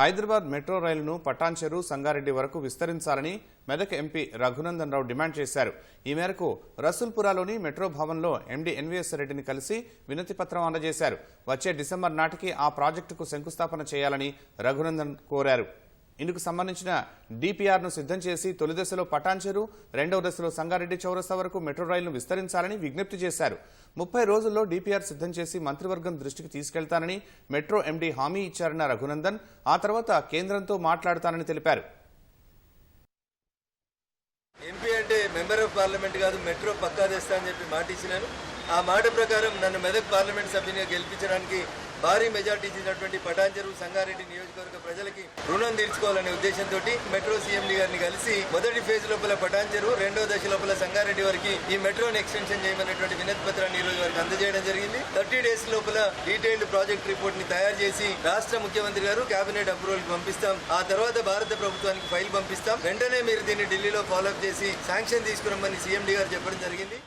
Hyderabad metro రైలును పటాన్చెరు సంగారెడ్డి వరకు విస్తరించాలని మెదక్ ఎంపీ రఘునందన్ రావు డిమాండ్ చేశారు. ఈ మేరకు రసూల్పురాలోని మెట్రో భవన్లో ఎండీ ఎన్వీఎస్ రెడ్డిని కలిసి వినతి అందజేశారు. వచ్చే డిసెంబర్ నాటికి ఆ ప్రాజెక్టుకు శంకుస్థాపన చేయాలని రఘునందన్ కోరారు. ఇందుకు సంబంధించిన డిపిఆర్ను సిద్ధం చేసి తొలి దశలో పటాన్చెరు రెండవ దశలో సంగారెడ్డి చౌరస్తా వరకు మెట్రో రైలును విస్తరించాలని విజ్ఞప్తి చేశారు. ముప్పై రోజుల్లో డిపిఆర్ సిద్ధం చేసి మంత్రివర్గం దృష్టికి తీసుకెళ్తానని మెట్రో ఎండీ హామీ ఇచ్చారన్న రఘునందన్ ఆ తర్వాత కేంద్రంతో మాట్లాడతానని తెలిపారు. ఎంపీ అంటే మెంబర్ ఆఫ్ పార్లమెంట్ కాదు మెట్రో పక్కా తెస్తా అని చెప్పి మాట ఇచ్చినాను ఆ మాట ప్రకారం నన్ను మెదక్ పార్లమెంట్ సభ్యునిగా గెలిపించడానికి భారీ మెజార్టీ ఇచ్చినటువంటి పటాంజరు సంగారెడ్డి నియోజకవర్గ ప్రజలకి తీర్చుకోవాలనే ఉద్దేశంతో మెట్రో సీఎండీ గారిని కలిసి మొదటి ఫేజ్ లోపల పటాన్చెరు రెండో దశ లోపల సంగారెడ్డి వరకు ఈ మెట్రోని ఎక్స్టెన్షన్ చేయమన్నటువంటి వినతి పత్రాన్ని ఈ రోజు వారికి అందజేయడం జరిగింది. థర్టీ డేస్ లోపల డీటెయిల్డ్ ప్రాజెక్ట్ రిపోర్ట్ని తయారు చేసి రాష్ట్ర ముఖ్యమంత్రి గారు కేబినెట్ అప్రూవల్ పంపిస్తాం. ఆ తర్వాత భారత ప్రభుత్వానికి ఫైల్ పంపిస్తాం. వెంటనే మీరు దీన్ని ఢిల్లీలో ఫాలోఅప్ చేసి శాంక్షన్ తీసుకురమ్మని సీఎండీ గారు చెప్పడం జరిగింది.